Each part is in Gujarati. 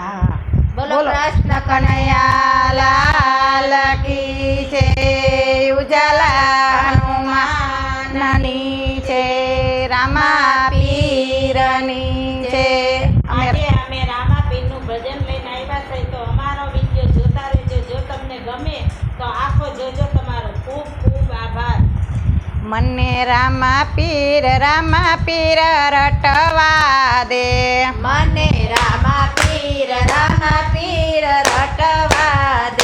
હા. બોલો. કૃષ્ણ કનૈયા લાલ કી છે ઉજાલા હનુમાનની છે રામા પીરની છે. આજે અમે રામાપીરનું ભજન લઈને આવ્યા છે તો અમારો વીડિયો જોતા રહેજો. જો તમને ગમે તો આખો જોજો તમારો. ખૂબ ખૂબ આભાર. મને રામા પીર રામા પીર રટવા દે. મને રામા રામા પીર રટવા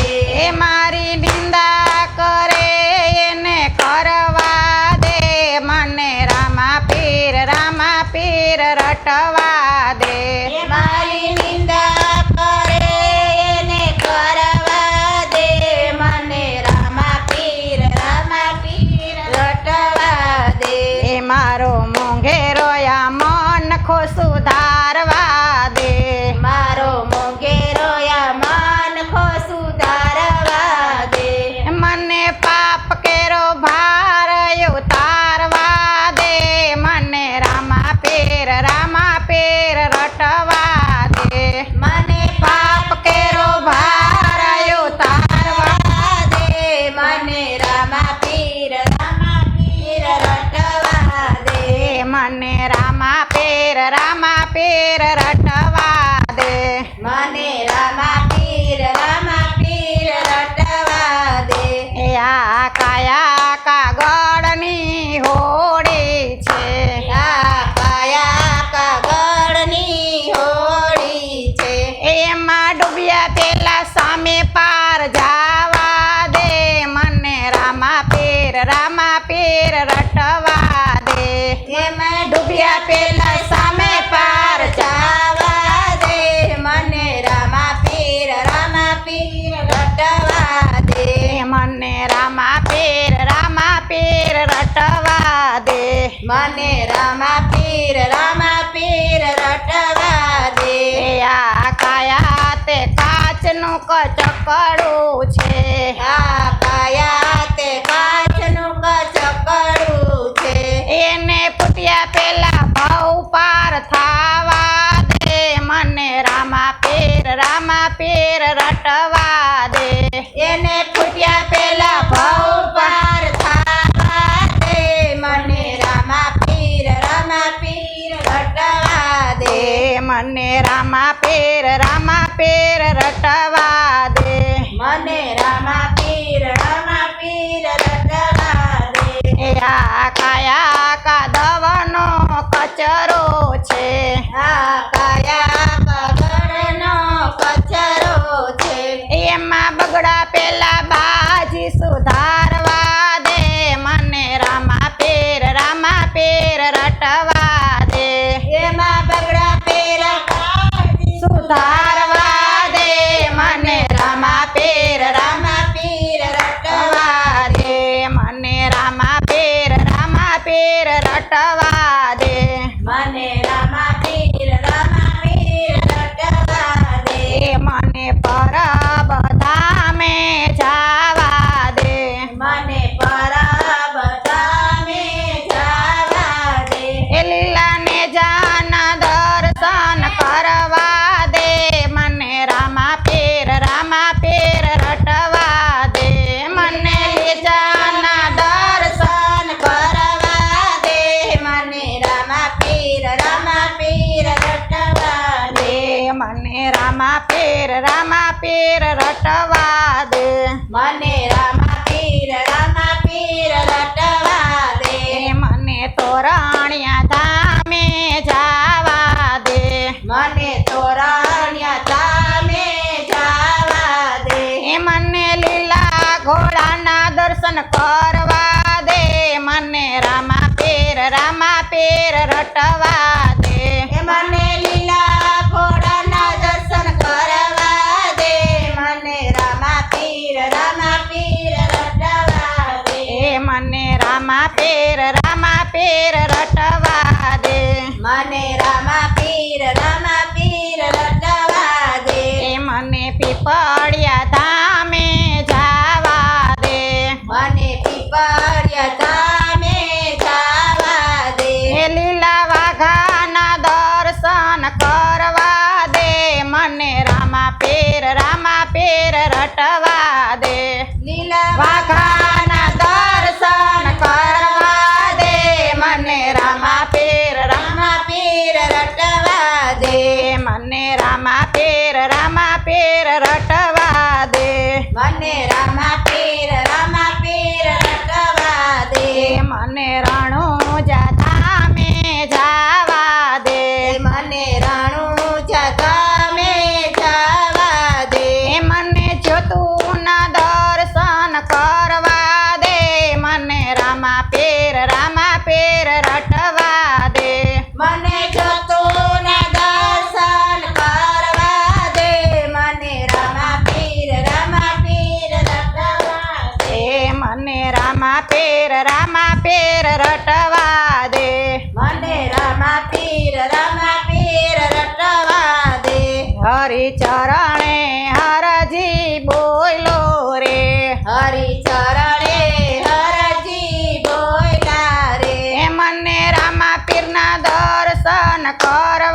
મને રામા પેર રામા પેર રટવા દે. મને રામા રામા પીર રામા પીર રટવા દે. મને રામા પીર રામા પીર રટવા દે. આ કાયા તે કાચનું કચકડું છે. આ કાયા તે કાચનું કચકડું છે. એને ફૂટ્યા પેલા ભાવ પાર થાવા દે. મને રામા પીર રામા પીર રટવા દે. એને ફૂટ્યા પેલા મને રામા પીર રામા પીર રટવા દે. મને રામા પીર રામા પીર રટવા દે. એ આ કાયા કાદવનો કચરો છે. આ કાયા કાગળનો કચરો છે. એમાં બગડા પેલા રામા પીર રામા પીર રટવા દે. મને રામા પીર રામા પીર રટવા દે. મને મને તોરણિયા ધામે જાવા દે. મને તોરણ્યા ધામે જાવા દે. મને લીલા ઘોડાના દર્શન કરવા પીર રટવા દે. મને રામા મને રામા પીર રામા પીર રટવા દે. મને રાણ મને રમા પીર રમા પીર રટવા દે હરી ચરણે હરજી બોલો રે. હરી ચરણે હરજી બોલા રે. મને રમા પીરના દર્શન કર